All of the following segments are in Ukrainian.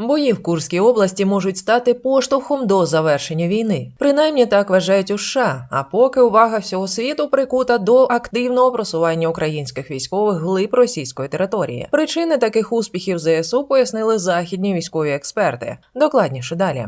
Бої в Курській області можуть стати поштовхом до завершення війни. Принаймні так вважають у США. А поки увага всього світу прикута до активного просування українських військових глиб російської території. Причини таких успіхів ЗСУ пояснили західні військові експерти. Докладніше далі.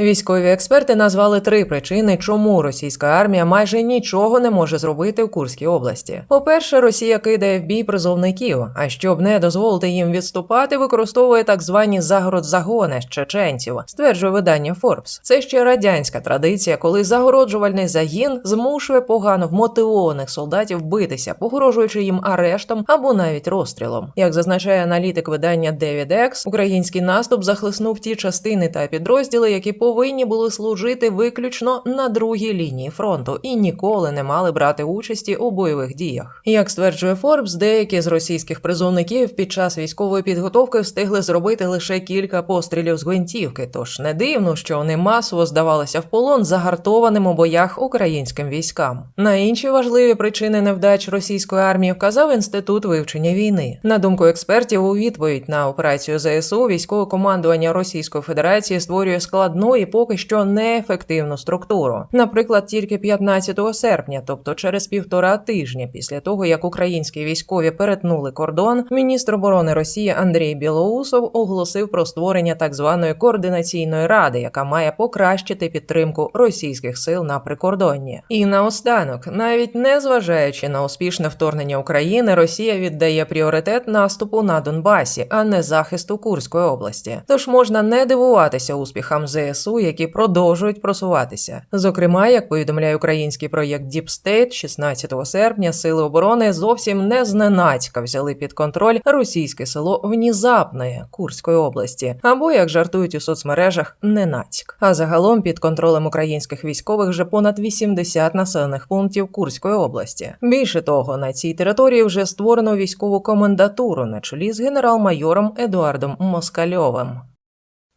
Військові експерти назвали три причини, чому російська армія майже нічого не може зробити в Курській області. По-перше, Росія кидає в бій призовників. А щоб не дозволити їм відступати, використовує так звані загородзагони з чеченців, стверджує видання Forbes. Це ще радянська традиція, коли загороджувальний загін змушує погано вмотивованих солдатів битися, погрожуючи їм арештом або навіть розстрілом. Як зазначає аналітик видання Девід Екс, український наступ захлиснув ті частини та підрозділи, які повинні були служити виключно на другій лінії фронту і ніколи не мали брати участі у бойових діях. Як стверджує Форбс, деякі з російських призовників під час військової підготовки встигли зробити лише кілька пострілів з гвинтівки. Тож не дивно, що вони масово здавалися в полон загартованим у боях українським військам. На інші важливі причини невдач російської армії вказав інститут вивчення війни. На думку експертів, у відповідь на операцію ЗСУ військове командування Російської Федерації створює складну і поки що неефективну структуру. Наприклад, тільки 15 серпня, тобто через півтора тижня після того, як українські військові перетнули кордон, міністр оборони Росії Андрій Білоусов оголосив про створення так званої координаційної ради, яка має покращити підтримку російських сил на прикордонні. І наостанок, навіть не зважаючи на успішне вторгнення України, Росія віддає пріоритет наступу на Донбасі, а не захисту Курської області. Тож можна не дивуватися успіхам ЗСУ, які продовжують просуватися. Зокрема, як повідомляє український проєкт Deep State, 16 серпня сили оборони зовсім не зненацька взяли під контроль російське село Внізапне Курської області, або як жартують у соцмережах, ненацьк. А загалом під контролем українських військових вже понад 80 населених пунктів Курської області. Більше того, на цій території вже створено військову комендатуру на чолі з генерал-майором Едуардом Москальовим.